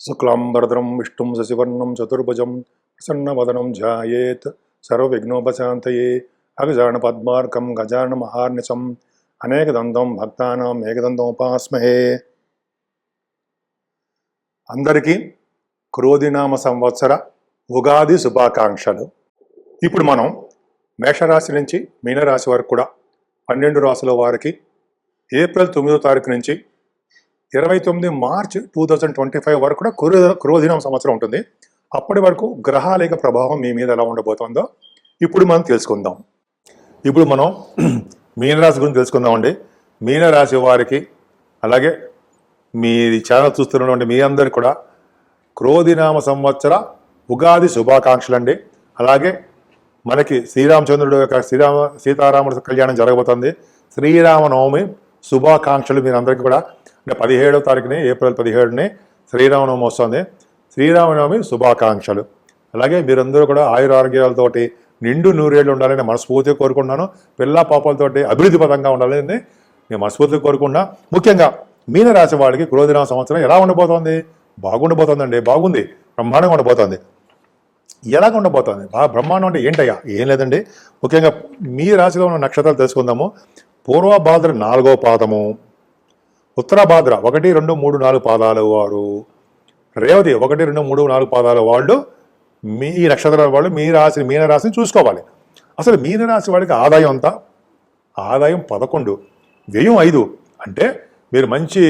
శుక్లాంబరద్రం విష్ణుం శశివర్ణం చతుర్భుజం ప్రసన్నవదనం ధ్యాయేత్ సర్వవిఘ్నోపశాంతయే అగజాన పద్మార్కం గజాన మహార్నిశం అనేకదంతం భక్తానాం ఏకదంతం ఉపాస్మహే అందరికీ క్రోధినామ సంవత్సర ఉగాది శుభాకాంక్షలు. ఇప్పుడు మనం మేషరాశి నుంచి మీనరాశి వరకు కూడా పన్నెండు రాశుల వారికి ఏప్రిల్ తొమ్మిదో తారీఖు నుంచి ఇరవై తొమ్మిది March two thousand twenty five వరకు కూడా క్రో క్రోధినం సంవత్సరం ఉంటుంది. అప్పటి వరకు గ్రహాల యొక్క ప్రభావం మీ మీద ఎలా ఉండబోతుందో ఇప్పుడు మనం తెలుసుకుందాం. ఇప్పుడు మనం మీనరాశి గురించి తెలుసుకుందామండి. మీనరాశి వారికి అలాగే మీ ఛానల్ చూస్తున్నటువంటి మీ అందరికి కూడా క్రోధినామ సంవత్సర ఉగాది శుభాకాంక్షలు అండి అలాగే మనకి శ్రీరామచంద్రుడు యొక్క శ్రీరామ సీతారాముడు కళ్యాణం జరగబోతుంది. శ్రీరామనవమి శుభాకాంక్షలు మీరందరికీ కూడా. అంటే పదిహేడవ తారీఖుని ఏప్రిల్ పదిహేడుని శ్రీరామనవమి వస్తుంది. శ్రీరామనవమి శుభాకాంక్షలు. అలాగే మీరందరూ కూడా ఆయుర ఆరోగ్యాలతోటి నిండు నూరేళ్ళు ఉండాలని మనస్ఫూర్తిగా కోరుకుంటున్నాను. పిల్ల పాపలతోటి అభివృద్ధి పదంగా ఉండాలని నేను మనస్ఫూర్తిగా కోరుకున్నా ముఖ్యంగా మీనరాశి వాళ్ళకి క్రోధినామ సంవత్సరం ఎలా ఉండబోతోంది? బాగుండబోతోందండి. బాగుంది. బ్రహ్మాండంగా ఉండబోతోంది. ఎలాగ ఉండబోతోంది? బాగా బ్రహ్మాండం అంటే ఏంటయ్యా? ఏం లేదండి. ముఖ్యంగా మీ రాశిలో ఉన్న నక్షత్రాలు తెలుసుకుందాము. పూర్వభాద్ర నాలుగో పాదము ఉత్తరభాద్ర ఒకటి రెండు మూడు నాలుగు పాదాలు వారు రేవతి ఒకటి రెండు మూడు నాలుగు పాదాల వాళ్ళు మీ నక్షత్రాల వాళ్ళు మీ రాశి మీనరాశిని చూసుకోవాలి. అసలు మీనరాశి వాడికి ఆదాయం అంతా ఆదాయం పదకొండు వ్యయం ఐదు. అంటే మీరు మంచి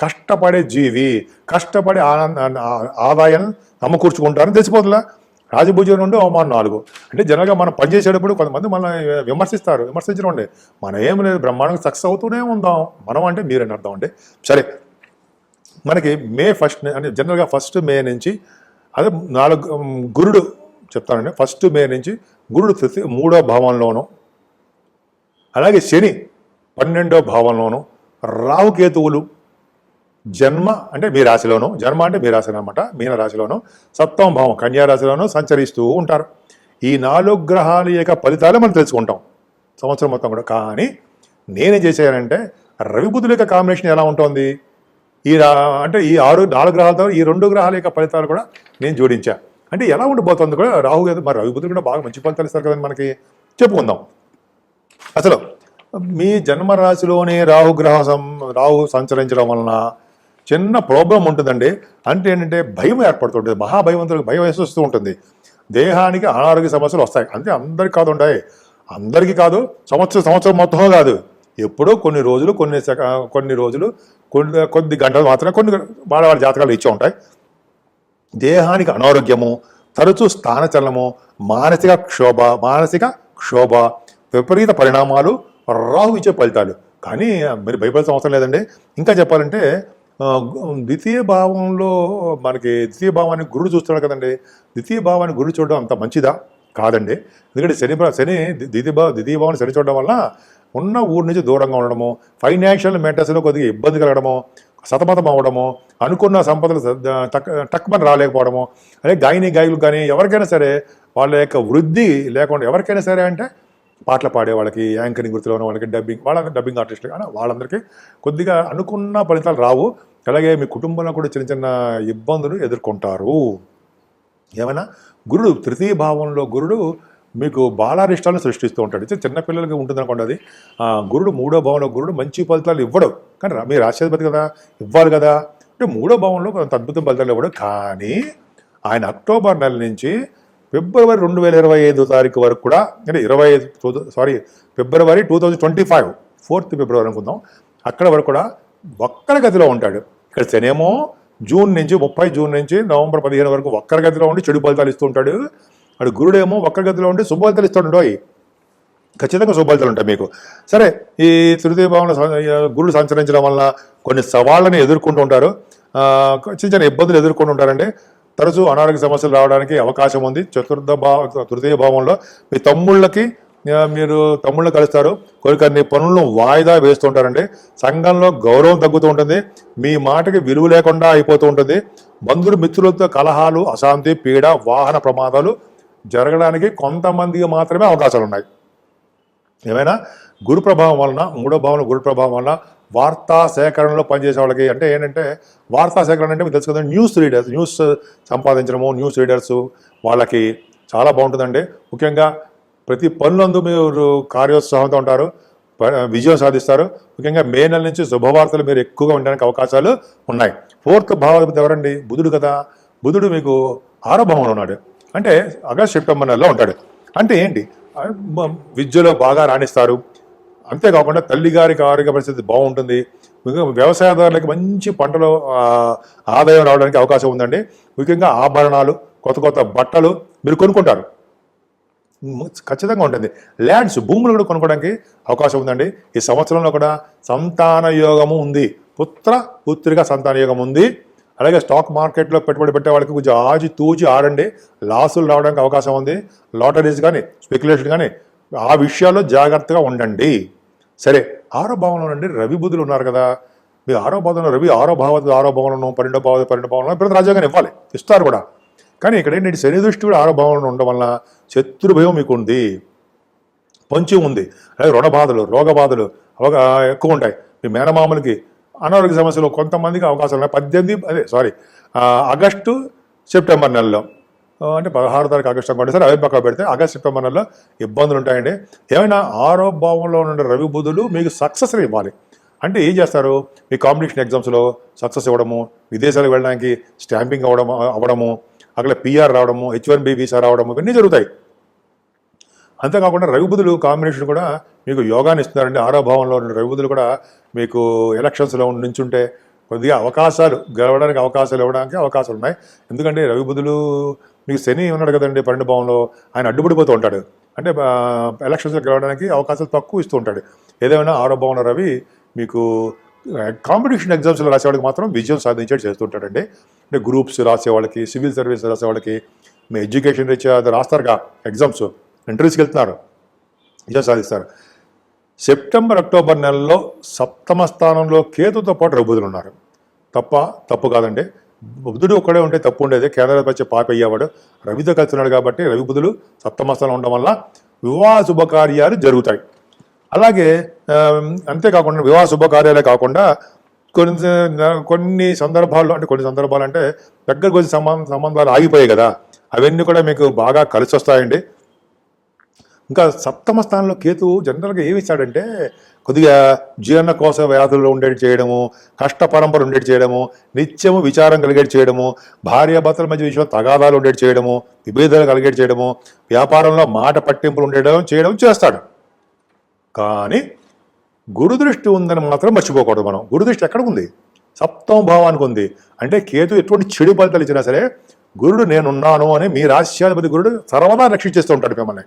కష్టపడే జీవి కష్టపడే ఆనంద ఆదాయాన్ని సమకూర్చుకుంటారని తెలిసిపోతుందా? రాజభుజం రెండు అవమానం నాలుగు. అంటే జనరల్గా మనం పనిచేసేటప్పుడు కొంతమంది మనం విమర్శిస్తారు. విమర్శించడం ఉండే మనం ఏం లేదు బ్రహ్మాండంగా సక్సెస్ అవుతూనే ఉందాం. మనం అంటే మీరని అర్థం అంటే సరే. మనకి మే ఫస్ట్ అంటే జనరల్గా ఫస్ట్ మే నుంచి అదే నాలుగు గురుడు చెప్తానండి. ఫస్ట్ మే నుంచి గురుడు తృతీయ మూడో భావంలోను అలాగే శని పన్నెండో భావంలోను రావుకేతువులు జన్మ అంటే మీ రాశిలోను జన్మ అంటే మీ రాశి అనమాట మీన రాశిలోను సప్తమ భావం కన్యారాశిలోను సంచరిస్తూ ఉంటారు. ఈ నాలుగు గ్రహాల యొక్క ఫలితాలు మనం తెలుసుకుంటాం. సంవత్సరం మొత్తం కూడా. కానీ నేనేం చేశానంటే రవిబుద్ధుల యొక్క కాంబినేషన్ ఎలా ఉంటుంది? ఈ రా- అంటే ఈ ఆరు నాలుగు గ్రహాలతో ఈ రెండు గ్రహాల యొక్క ఫలితాలు కూడా నేను జోడించా. అంటే ఎలా ఉండిపోతుంది కూడా రాహు గారు మరి రవిబుద్ధులు కూడా బాగా మంచి ఫలితాలు ఇస్తారు కదండి మనకి. చెప్పుకుందాం. అసలు మీ జన్మరాశిలోనే రాహుగ్రహ రాహు సంచరించడం వలన చిన్న ప్రాబ్లం ఉంటుందండి. అంటే ఏంటంటే భయం ఏర్పడుతుంటుంది. మహాభయవంతులకు భయం వేస్తూ ఉంటుంది. దేహానికి అనారోగ్య సమస్యలు వస్తాయి. అంతే అందరికి కాదు ఉంటాయి అందరికీ కాదు సంవత్సరం సంవత్సరం మొత్తం కాదు. ఎప్పుడో కొన్ని రోజులు కొన్ని సెక- కొన్ని రోజులు కొన్ని కొద్ది గంటలు మాత్రమే కొన్ని వాళ్ళ జాతకాలు ఇచ్చి ఉంటాయి. దేహానికి అనారోగ్యము తరచూ స్థానచలనము మానసిక క్షోభ మానసిక క్షోభ విపరీత పరిణామాలు రాహు ఇచ్చే ఫలితాలు. కానీ మీరు భయపడాల్సిన అవసరం లేదండి. ఇంకా చెప్పాలంటే ద్వితీయ భావంలో మనకి ద్వితీయ భావాన్ని గురుడు చూస్తున్నాడు కదండి. ద్వితీయ భావాన్ని గురుడు చూడడం అంత మంచిదా? కాదండి. ఎందుకంటే శని శని ద్వితీయ భావ ద్వితీయ భావాన్ని శని చూడడం వల్ల ఉన్న ఊరి నుంచి దూరంగా ఉండడము ఫైనాన్షియల్ మ్యాటర్స్లో కొద్దిగా ఇబ్బంది కలగడము సతమతం అవ్వడము అనుకున్న సంపదలు స- టక్ టక్మని రాలేకపోవడము అదే గాయని గాయకులు కానీ ఎవరికైనా సరే వాళ్ళ యొక్క వృద్ధి లేకుండా ఎవరికైనా సరే అంటే పాటలు పాడే వాళ్ళకి యాంకరింగ్ వృత్తిలో ఉన్న వాళ్ళకి డబ్బింగ్ వాళ్ళ డబ్బింగ్ ఆర్టిస్టులు కానీ వాళ్ళందరికీ కొద్దిగా అనుకున్న ఫలితాలు రావు. అలాగే మీ కుటుంబంలో కూడా చిన్న చిన్న ఇబ్బందులు ఎదుర్కొంటారు. ఏమైనా? గురుడు తృతీయ భావంలో గురుడు మీకు బాలారిష్టాలను సృష్టిస్తూ ఉంటాడు. చిన్నపిల్లలకి ఉంటుంది అనుకోండి అది. గురుడు మూడో భావంలో గురుడు మంచి ఫలితాలు ఇవ్వడు. కానీ రా- మీ కదా? ఇవ్వాలి కదా? అంటే మూడో భావంలో కొంత అద్భుతం ఫలితాలు ఇవ్వడు. కానీ ఆయన అక్టోబర్ నెల నుంచి ఫిబ్రవరి రెండు వేల ఇరవై ఐదు తారీఖు వరకు కూడా అంటే ఇరవై ఐదు sorry February two thousand twenty five fourth February అనుకుందాం అక్కడ వరకు కూడా ఒక్కర గదిలో ఉంటాడు. ఇక్కడ శనేమో జూన్ నుంచి ముప్పై జూన్ నుంచి నవంబర్ పదిహేను వరకు ఒక్కరి గదిలో ఉండి చెడు ఫలితాలు ఇస్తూ ఉంటాడు. అటు గురుడేమో ఒక్కరి గదిలో ఉండి శుభఫలితాలు ఫలితాలు ఖచ్చితంగా శుభఫలితాలు ఉంటాయి మీకు. సరే ఈ తృతీయ భావన గురుడు సంచరించడం వల్ల కొన్ని సవాళ్ళని ఎదుర్కొంటూ ఉంటారు. చిన్న చిన్న ఇబ్బందులు ఎదుర్కొంటూ ఉంటారండి. తరచూ అనారోగ్య సమస్యలు రావడానికి అవకాశం ఉంది. చతుర్థ భావ తృతీయ భావంలో మీ తమ్ముళ్ళకి మీరు తమ్ముళ్ళని కలుస్తారు. కొన్ని కొన్ని పనులను వాయిదా వేస్తుంటారండి సంఘంలో గౌరవం తగ్గుతూ ఉంటుంది. మీ మాటకి విలువ లేకుండా అయిపోతూ ఉంటుంది. బంధువులు మిత్రులతో కలహాలు అశాంతి పీడ వాహన ప్రమాదాలు జరగడానికి కొంతమందికి మాత్రమే అవకాశాలు ఉన్నాయి. ఏమైనా? గురు ప్రభావం వలన మూడో భావన గురు ప్రభావం వలన వార్తా సేకరణలో పనిచేసే వాళ్ళకి అంటే ఏంటంటే వార్తా సేకరణ అంటే మీరు తెలుసుకుందాం న్యూస్ రీడర్స్ న్యూస్ సంపాదించడము న్యూస్ రీడర్స్ వాళ్ళకి చాలా బాగుంటుందండి. ముఖ్యంగా ప్రతి పనులందు మీరు కార్యోత్సాహంతో ఉంటారు ప- విజయం సాధిస్తారు. ముఖ్యంగా మే నెల నుంచి శుభవార్తలు మీరు ఎక్కువగా ఉండడానికి అవకాశాలు ఉన్నాయి. ఫోర్త్ భావాధిపతి ఎవరండి? బుధుడు కదా. బుధుడు మీకు ఆరంభంలో ఉన్నాడు. అంటే ఆగస్ట్ సెప్టెంబర్ నెలలో ఉంటాడు. అంటే ఏంటి? విద్యలో బాగా రాణిస్తారు. అంతేకాకుండా తల్లిగారికి ఆరోగ్య పరిస్థితి బాగుంటుంది. వ్యవసాయదారులకు మంచి పంటలు ఆదాయం రావడానికి అవకాశం ఉందండి. ముఖ్యంగా ఆభరణాలు కొత్త కొత్త బట్టలు మీరు కొనుక్కుంటారు. ఖచ్చితంగా ఉంటుంది. ల్యాండ్స్ భూములు కూడా కొనుక్కోవడానికి అవకాశం ఉందండి. ఈ సంవత్సరంలో కూడా సంతాన యోగము ఉంది. పుత్ర పుత్రిక సంతాన యోగం ఉంది. అలాగే స్టాక్ మార్కెట్లో పెట్టుబడి పెట్టే వాళ్ళకి కొంచెం ఆచి తూచి ఆడండి. లాసులు రావడానికి అవకాశం ఉంది. లాటరీస్ కానీ స్పెక్యులేషన్ కానీ ఆ విషయాల్లో జాగ్రత్తగా ఉండండి. సరే ఆరో భావంలో నుండి రవి బుద్ధులు ఉన్నారు కదా. మీ ఆరో భావంలో రవి ఆరో భావ ఆరో భావంలో పన్నెండో భావ పన్నెండో భావంలో ఇప్పుడు రాజ్యాంగాన్ని ఇవ్వాలి. ఇస్తారు కూడా. కానీ ఇక్కడ ఏంటంటే శని దృష్టి కూడా ఆరో ఉండడం వల్ల శత్రు భయం మీకు ఉంది. పంచి ఉంది. అలాగే రుణ బాధలు రోగ బాధలు అవక ఎక్కువ ఉంటాయి. మీ మేనమామలకి అనారోగ్య సమస్యలు కొంతమందికి అవకాశాలు ఉన్నాయి. పద్దెనిమిది అదే సారీ ఆగస్టు సెప్టెంబర్ నెలలో. అంటే పదహారు తారీఖు ఆగస్టు అనుకోండి. సరే అవి పక్కన పెడితే ఆగస్ట్ సెప్టెంబర్ నెలలో ఇబ్బందులు ఉంటాయండి. ఏమైనా ఆరో భావంలో ఉండే రవి బుధులు మీకు సక్సెస్ ఇవ్వాలి. అంటే ఏం చేస్తారు? మీ కాంపిటీషన్ ఎగ్జామ్స్లో సక్సెస్ ఇవ్వడము విదేశాలకు వెళ్ళడానికి స్టాంపింగ్ అవ్వడం అవ్వడము అక్కడ పిఆర్ రావడము హెచ్ వన్ బి వీసా రావడము ఇవన్నీ జరుగుతాయి. అంతేకాకుండా రవిబుధులు కాంబినేషన్ కూడా మీకు యోగాన్ని ఇస్తున్నారండి. ఆరో భావంలో ఉన్న రవిబుధులు కూడా మీకు ఎలక్షన్స్లో నుంచుంటే కొద్దిగా అవకాశాలు గెలవడానికి అవకాశాలు ఇవ్వడానికి అవకాశాలు ఉన్నాయి. ఎందుకంటే రవిబుధులు మీకు శని ఉన్నాడు కదండి పన్నెండు భావంలో ఆయన అడ్డుపడిపోతూ ఉంటాడు. అంటే ఎలక్షన్స్లో గెలవడానికి అవకాశాలు తక్కువ ఇస్తూ ఉంటాడు. ఏదేమైనా ఆరో భావంలో రవి మీకు కాంపిటీషన్ ఎగ్జామ్స్లో రాసేవాడికి మాత్రం విజయం సాధించేట్టు చేస్తుంటాడండి అంటే గ్రూప్స్ రాసే వాళ్ళకి సివిల్ సర్వీస్ రాసే వాళ్ళకి మీ ఎడ్యుకేషన్ రీచ్ రాస్తారుగా ఎగ్జామ్స్. ఇంటర్వ్యూస్కి వెళ్తున్నారు. విజయం సాధిస్తారు. సెప్టెంబర్ అక్టోబర్ నెలలో సప్తమ స్థానంలో కేతుతో పాటు రఘుబుధులు ఉన్నారు. తప్ప తప్పు కాదండి. బుధుడు ఒక్కడే ఉంటే తప్పు ఉండేది. కేంద్రాధిపత్య పాప అయ్యేవాడు. రవితో కలిసి ఉన్నాడు కాబట్టి రవి బుధులు సప్తమ స్థానం ఉండడం వల్ల వివాహ శుభకార్యాలు జరుగుతాయి. అలాగే అంతేకాకుండా వివాహ శుభకార్యాలే కాకుండా కొన్ని కొన్ని సందర్భాల్లో అంటే కొన్ని సందర్భాలు అంటే దగ్గర కొద్ది సంబంధ సంబంధాలు ఆగిపోయాయి కదా. అవన్నీ కూడా మీకు బాగా కలిసి వస్తాయండి. ఇంకా సప్తమ స్థానంలో కేతు జనరల్గా ఏమి ఇచ్చాడంటే కొద్దిగా జీర్ణకోశ వ్యాధులు ఉండేటి చేయడము కష్ట పరంపర ఉండేటి చేయడము నిత్యము విచారం కలిగేటి చేయడము భార్యాభర్తల మధ్య విషయం తగాదాలు ఉండేటి చేయడము విభేదాలు కలిగేటి చేయడము వ్యాపారంలో మాట పట్టింపులు ఉండేయడం చేయడం చేస్తాడు. కానీ గురుదృష్టి ఉందని మాత్రం మర్చిపోకూడదు మనం. గురుదృష్టి ఎక్కడికి ఉంది సప్తమ భావానికి ఉంది. అంటే కేతు ఎటువంటి చెడు ఫలితాలు ఇచ్చినా సరే గురుడు నేనున్నాను అని మీ రాశ్యాధిపతి గురుడు సర్వదా రక్షించేస్తూ ఉంటాడు మిమ్మల్ని.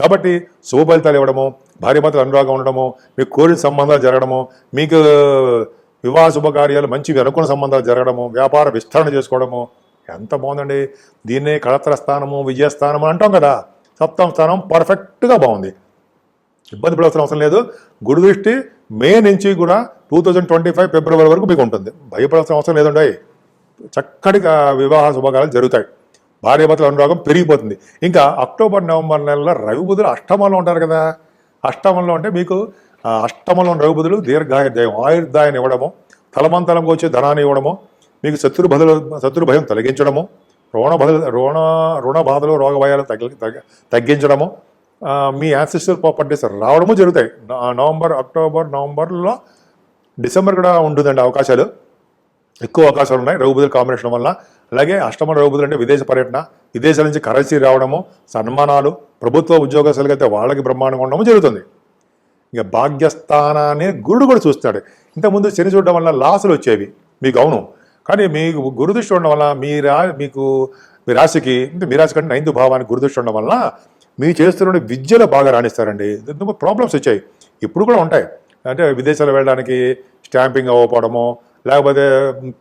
కాబట్టి శుభ ఫలితాలు ఇవ్వడము భార్యభర్తలు అనురాగం ఉండడము మీకు కోరిన సంబంధాలు జరగడము మీకు వివాహ శుభకార్యాలు మంచి అనుకున్న సంబంధాలు జరగడము వ్యాపార విస్తరణ చేసుకోవడము ఎంత బాగుందండి. దీన్నే కళత్ర స్థానము విజయస్థానము అంటాం కదా. సప్తమ స్థానం పర్ఫెక్ట్గా బాగుంది. ఇబ్బంది పడాల్సిన అవసరం లేదు. గుడి దృష్టి మే నుంచి కూడా two thousand twenty five February వరకు మీకు ఉంటుంది. భయపడాల్సిన అవసరం లేదండి చక్కటి వివాహ శుభకార్యాలు జరుగుతాయి. భార్యాభర్తల అనురాగం పెరిగిపోతుంది. ఇంకా అక్టోబర్ నవంబర్ నెలలో రవిబుధులు అష్టమంలో ఉంటారు కదా. అష్టమంలో అంటే మీకు అష్టమంలో రవిబుధులు రవి బుధులు దీర్ఘాయుర్దాయం ఆయుర్దాయాన్ని ఇవ్వడము తలమంతలంగా వచ్చే ధనాన్ని ఇవ్వడము మీకు శత్రు బదులు శత్రు భయం తొలగించడము రుణ బదులు రుణ రుణ బాధలు రోగ భయాలు తగ్గి తగ్గ- తగ్గించడము మీ యాన్సిస్టర్ ప్రాపర్టీస్ రావడము జరుగుతాయి. నవంబర్ అక్టోబర్ నవంబర్లో డిసెంబర్ కూడా ఉంటుందండి అవకాశాలు. ఎక్కువ అవకాశాలు ఉన్నాయి రఘుబుధుల కాంబినేషన్ వల్ల. అలాగే అష్టమ రఘుబుధులు అంటే విదేశ పర్యటన విదేశాల నుంచి కరెన్సీ రావడము సన్మానాలు ప్రభుత్వ ఉద్యోగస్తులకి అయితే వాళ్ళకి బ్రహ్మాండంగా ఉండడము జరుగుతుంది. ఇక భాగ్యస్థానాన్ని గురుడు కూడా చూస్తాడు ఇంతకుముందు శని చూడడం వల్ల లాసులు వచ్చేవి మీకు అవును. కానీ మీకు గురుదృష్టి ఉండడం వల్ల మీ రా మీకు మీ రాశికి మీ రాశి కంటే నైన్త్ భావానికి గురుదృష్టి ఉండడం వల్ల మీ చేస్తున్న విద్యలో బాగా రాణిస్తారండి. ప్రాబ్లమ్స్ వచ్చాయి. ఇప్పుడు కూడా ఉంటాయి. అంటే విదేశాలు వెళ్ళడానికి స్టాంపింగ్ అవ్వకపోవడము లేకపోతే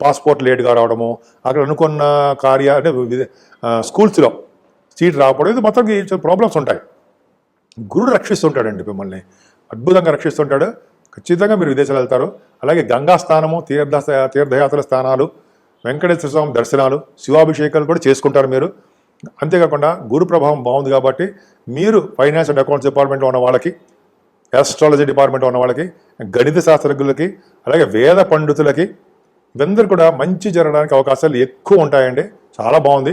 పాస్పోర్ట్ లేట్గా రావడము అక్కడ అనుకున్న కార్య అంటే స్కూల్స్లో సీట్ రాకపోవడం ఇది మొత్తం ప్రాబ్లమ్స్ ఉంటాయి. గురుడు రక్షిస్తుంటాడండి మిమ్మల్ని. అద్భుతంగా రక్షిస్తుంటాడు. ఖచ్చితంగా మీరు విదేశాలు వెళ్తారు. అలాగే గంగా స్థానము తీర్థ తీర్థయాత్రల స్థానాలు వెంకటేశ్వర స్వామి దర్శనాలు శివాభిషేకాలు కూడా చేసుకుంటారు మీరు. అంతేకాకుండా గురు ప్రభావం బాగుంది కాబట్టి మీరు ఫైనాన్స్ అండ్ అకౌంట్స్ డిపార్ట్మెంట్లో ఉన్న వాళ్ళకి ఆస్ట్రాలజీ డిపార్ట్మెంట్ ఉన్న వాళ్ళకి గణిత శాస్త్రజ్ఞులకి అలాగే వేద పండితులకి వీరందరూ కూడా మంచి జరగడానికి అవకాశాలు ఎక్కువ ఉంటాయండి. చాలా బాగుంది.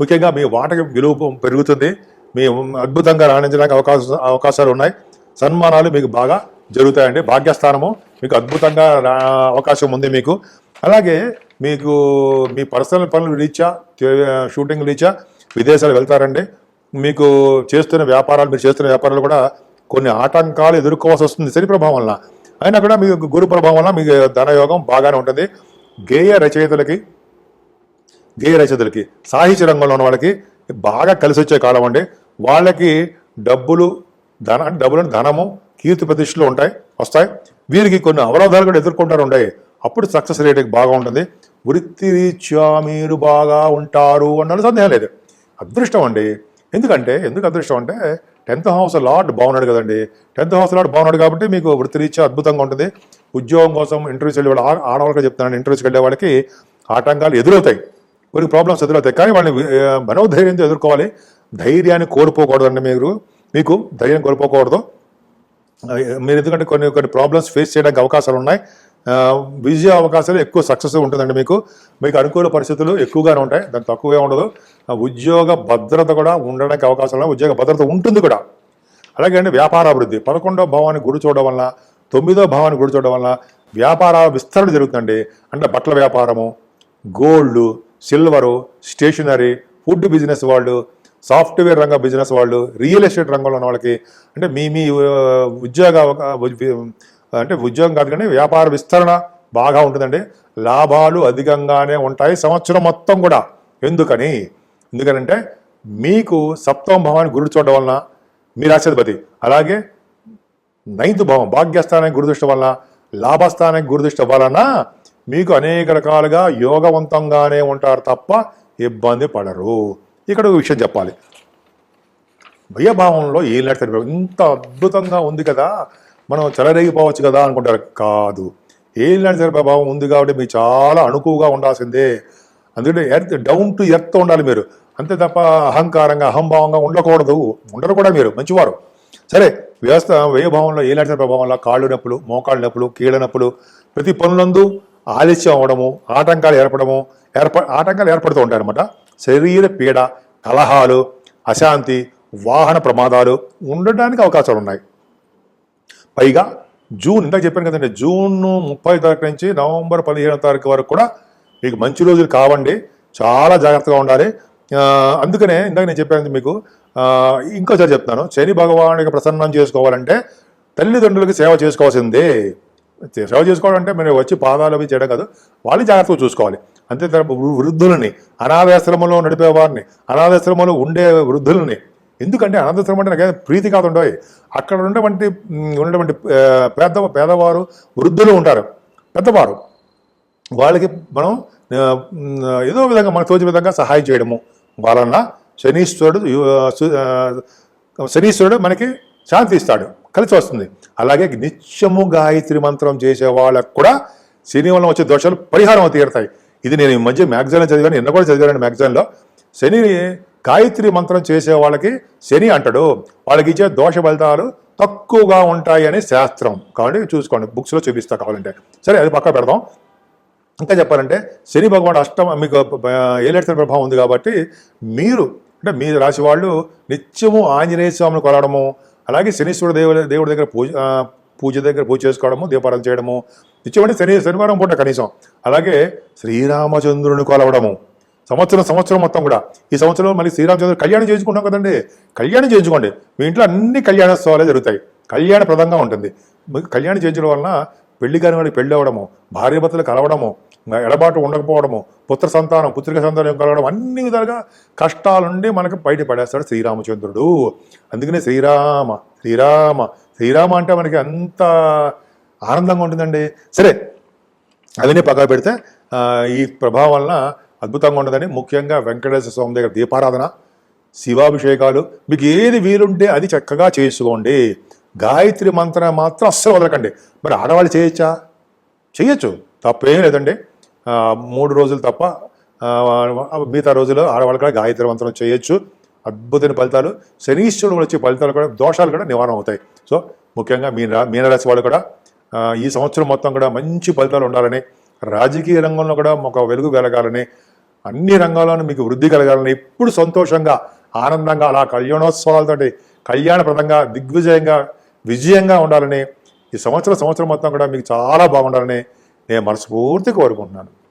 ముఖ్యంగా మీ వాటకి విలువ పెరుగుతుంది. మీ అద్భుతంగా రాణించడానికి అవకాశం అవకాశాలు ఉన్నాయి. సన్మానాలు మీకు బాగా జరుగుతాయండి. భాగ్యస్థానము మీకు అద్భుతంగా రా- అవకాశం ఉంది మీకు. అలాగే మీకు మీ పర్సనల్ పనులు రీచా షూటింగ్ రీచా విదేశాలు వెళ్తారండి. మీకు చేస్తున్న వ్యాపారాలు మీరు చేస్తున్న వ్యాపారాలు కూడా కొన్ని ఆటంకాలు ఎదుర్కోవాల్సి వస్తుంది శని ప్రభావం వలన. అయినా కూడా మీకు గురు ప్రభావం వలన మీకు ధనయోగం బాగానే ఉంటుంది. గేయ రచయితలకి గేయ రచయితలకి సాహిత్య రంగంలో ఉన్న వాళ్ళకి బాగా కలిసి వచ్చే కాలం అండి. వాళ్ళకి డబ్బులు ధన డబ్బులు ధనము కీర్తి ప్రతిష్టలు ఉంటాయి వస్తాయి. వీరికి కొన్ని అవరోధాలు కూడా ఎదుర్కొంటారు ఉంటాయి. అప్పుడు సక్సెస్ రేట్ బాగా ఉంటుంది. వృత్తిరీత్యా మీరు బాగా ఉంటారు అన్నది సందేహం లేదు. అదృష్టం అండి. ఎందుకంటే ఎందుకు అదృష్టం అంటే టెన్త్ హౌస్ లార్డ్ బాగున్నాడు కదండి. టెన్త్ హౌస్ లార్డ్ బాగున్నాడు కాబట్టి మీకు వృత్తిరీత్యా అద్భుతంగా ఉంటుంది. ఉద్యోగం కోసం ఇంటర్వ్యూస్ వెళ్ళే వాళ్ళు ఆడవాళ్ళకి చెప్తున్నాను ఇంటర్వ్యూస్కి వెళ్ళే వాళ్ళకి ఆటంకాలు ఎదురవుతాయి. కొన్ని ప్రాబ్లమ్స్ ఎదురవుతాయి. కానీ వాళ్ళని మనోధైర్యంతో ఎదుర్కోవాలి. ధైర్యాన్ని కోల్పోకూడదండి మీరు. మీకు ధైర్యం కోల్పోకూడదు. మీరు ఎందుకంటే కొన్ని కొన్ని ప్రాబ్లమ్స్ ఫేస్ చేయడానికి అవకాశాలు ఉన్నాయి. విజయ అవకాశాలు ఎక్కువ సక్సెస్ ఉంటుందండి మీకు. మీకు అనుకూల పరిస్థితులు ఎక్కువగానే ఉంటాయి. దాని తక్కువే ఉండదు. ఉద్యోగ భద్రత కూడా ఉండడానికి అవకాశాలు ఉద్యోగ భద్రత ఉంటుంది కూడా. అలాగే అండి వ్యాపారాభివృద్ధి పదకొండో భావాన్ని గుడి చూడడం వల్ల తొమ్మిదో భావాన్ని గుడి చూడడం వల్ల వ్యాపార విస్తరణ జరుగుతుందండి. అంటే బట్టల వ్యాపారము gold silver stationery food business వాళ్ళు సాఫ్ట్వేర్ రంగ బిజినెస్ వాళ్ళు రియల్ ఎస్టేట్ రంగంలో ఉన్న వాళ్ళకి అంటే మీ మీ ఉద్యోగ అవకా- అంటే ఉద్యోగం కాదు కానీ వ్యాపార విస్తరణ బాగా ఉంటుందండి. లాభాలు అధికంగానే ఉంటాయి సంవత్సరం మొత్తం కూడా. ఎందుకని? ఎందుకనంటే మీకు సప్తమ భావాన్ని గురి చూడడం వలన మీ రాష్ట్రపతి అలాగే నైన్త్ భావం భాగ్యస్థానానికి గురుదృష్టి వలన లాభస్థానానికి గురుదృష్టి వలన మీకు అనేక రకాలుగా యోగవంతంగానే ఉంటారు తప్ప ఇబ్బంది పడరు. ఇక్కడ ఒక విషయం చెప్పాలి. భయభావంలో ఏం లేకపోతే ఇంత అద్భుతంగా ఉంది కదా. మనం చెలరేగిపోవచ్చు కదా అనుకుంటారు. కాదు. ఏం లేని ప్రభావం ఉంది కాబట్టి మీరు చాలా అణుకువగా ఉండాల్సిందే. అందుకంటే ఎర్త్ డౌన్ టు ఎర్త్ ఉండాలి మీరు. అంతే తప్ప అహంకారంగా అహంభావంగా ఉండకూడదు. ఉండరు కూడా మీరు. మంచివారు. సరే వ్యవస్థ వ్యయభావంలో ఏ నడిచిన ప్రభావంలో కాళ్ళు నొప్పులు మోకాళ్ళ నొప్పులు కీళ్ళ నొప్పులు. ప్రతి పనులందు ఆలస్యం అవ్వడము ఆటంకాలు ఏర్పడము ఏర్ప ఆటంకాలు ఏర్పడుతూ ఉంటాయన్నమాట శరీర పీడ కలహాలు అశాంతి వాహన ప్రమాదాలు ఉండడానికి అవకాశాలు ఉన్నాయి పైగా జూన్ ఇందాక చెప్పాను కదండి జూన్ ముప్పై తారీఖు నుంచి నవంబర్ పదిహేనో తారీఖు వరకు కూడా మీకు మంచి రోజులు కావండి. చాలా జాగ్రత్తగా ఉండాలి. అందుకనే ఇందాక నేను చెప్పాను మీకు ఇంకోసారి చెప్తాను శని భగవానికి ప్రసన్నం చేసుకోవాలంటే తల్లిదండ్రులకి సేవ చేసుకోవాల్సిందే. సేవ చేసుకోవాలంటే మీరు వచ్చి పాదాలు అవి చేయడం కాదు వాళ్ళు జాగ్రత్తగా చూసుకోవాలి. అంతే వృద్ధులని అనాథాశ్రమంలో నడిపే వారిని అనాథాశ్రమంలో ఉండే వృద్ధులని ఎందుకంటే అనాథాశ్రమం అంటే నాకు ప్రీతి కాదు ఉండవు అక్కడ ఉన్నటువంటి ఉన్నటువంటి పేద పేదవారు వృద్ధులు ఉంటారు. పెద్దవారు. వాళ్ళకి మనం ఏదో విధంగా మనకు తోచిన విధంగా సహాయం చేయడము వలన శనీశ్వరుడు శనీశ్వరుడు మనకి శాంతి ఇస్తాడు కలిసి వస్తుంది. అలాగే నిత్యము గాయత్రి మంత్రం చేసే వాళ్ళకు కూడా శని వలన వచ్చే దోషాలు పరిహారం తీరుతాయి. ఇది నేను ఈ మధ్య మ్యాగజైన్లో చదివాను నిన్న కూడా చదివాను మ్యాగజైన్లో. శని గాయత్రి మంత్రం చేసే వాళ్ళకి శని అంటాడు. వాళ్ళకి ఇచ్చే దోష ఫలితాలు తక్కువగా ఉంటాయి అని శాస్త్రం. కాబట్టి చూసుకోండి బుక్స్లో చూపిస్తా కావాలంటే. సరే అది పక్క పెడదాం. ఇంకా చెప్పాలంటే శని భగవాన్ అష్టమ మీకు ఏలేట్ల ప్రభావం ఉంది కాబట్టి మీరు అంటే మీ రాశి వాళ్ళు నిత్యము ఆంజనేయ స్వామిని కొలవడము అలాగే శనీశ్వర దేవుడి దేవుడి దగ్గర పూజ పూజ దగ్గర పూజ చేసుకోవడము దీపారాధన చేయడము నిత్యం అంటే శని శనివారం పూట కనీసం. అలాగే శ్రీరామచంద్రుని కొలవడము. సంవత్సరం సంవత్సరం మొత్తం కూడా. ఈ సంవత్సరం మళ్ళీ శ్రీరామచంద్రుడు కళ్యాణం చేయించుకుంటాం కదండి. కళ్యాణం చేయించుకోండి. మీ ఇంట్లో అన్ని కళ్యాణోత్సవాలే జరుగుతాయి. కళ్యాణప్రదంగా ఉంటుంది. కళ్యాణం చేయించడం వలన పెళ్ళి కాని వాడికి పెళ్ళి అవ్వడము భార్యభర్తలు కలవడము ఎడబాటు ఉండకపోవడము పుత్ర సంతానం పుత్రిక సంతానం కలవడం అన్ని విధాలుగా కష్టాల నుండి మనకు బయట పడేస్తాడు శ్రీరామచంద్రుడు. అందుకనే శ్రీరామ శ్రీరామ శ్రీరామ అంటే మనకి అంత ఆనందంగా ఉంటుందండి. సరే అవన్నీ పక్కన పెడితే ఈ ప్రభావం వలన అద్భుతంగా ఉండదని ముఖ్యంగా వెంకటేశ్వర స్వామి దగ్గర దీపారాధన శివాభిషేకాలు మీకు ఏది వీలుంటే అది చక్కగా చేసుకోండి. గాయత్రి మంత్రం మాత్రం అస్సలు వదలకండి. మరి ఆడవాళ్ళు చేయొచ్చా? చేయొచ్చు. తప్పేం లేదండి. మూడు రోజులు తప్ప మిగతా రోజుల్లో ఆడవాళ్ళు కూడా గాయత్రి మంత్రం చేయొచ్చు. అద్భుతమైన ఫలితాలు. శనీశ్వరుడు వచ్చే ఫలితాలు కూడా దోషాలు కూడా నివారణ అవుతాయి. సో ముఖ్యంగా మీన మీనరాశి వాళ్ళు కూడా ఈ సంవత్సరం మొత్తం కూడా మంచి ఫలితాలు ఉండాలని రాజకీయ రంగంలో కూడా ఒక వెలుగు వెలగాలని అన్ని రంగాల్లోనూ మీకు వృద్ధి కలగాలని ఎప్పుడు సంతోషంగా ఆనందంగా అలా కళ్యాణోత్సవాలతోటి కళ్యాణప్రదంగా దిగ్విజయంగా విజయంగా ఉండాలని ఈ సంవత్సరం సంవత్సరం మొత్తం కూడా మీకు చాలా బాగుండాలని నేను మనస్ఫూర్తి కోరుకుంటున్నాను.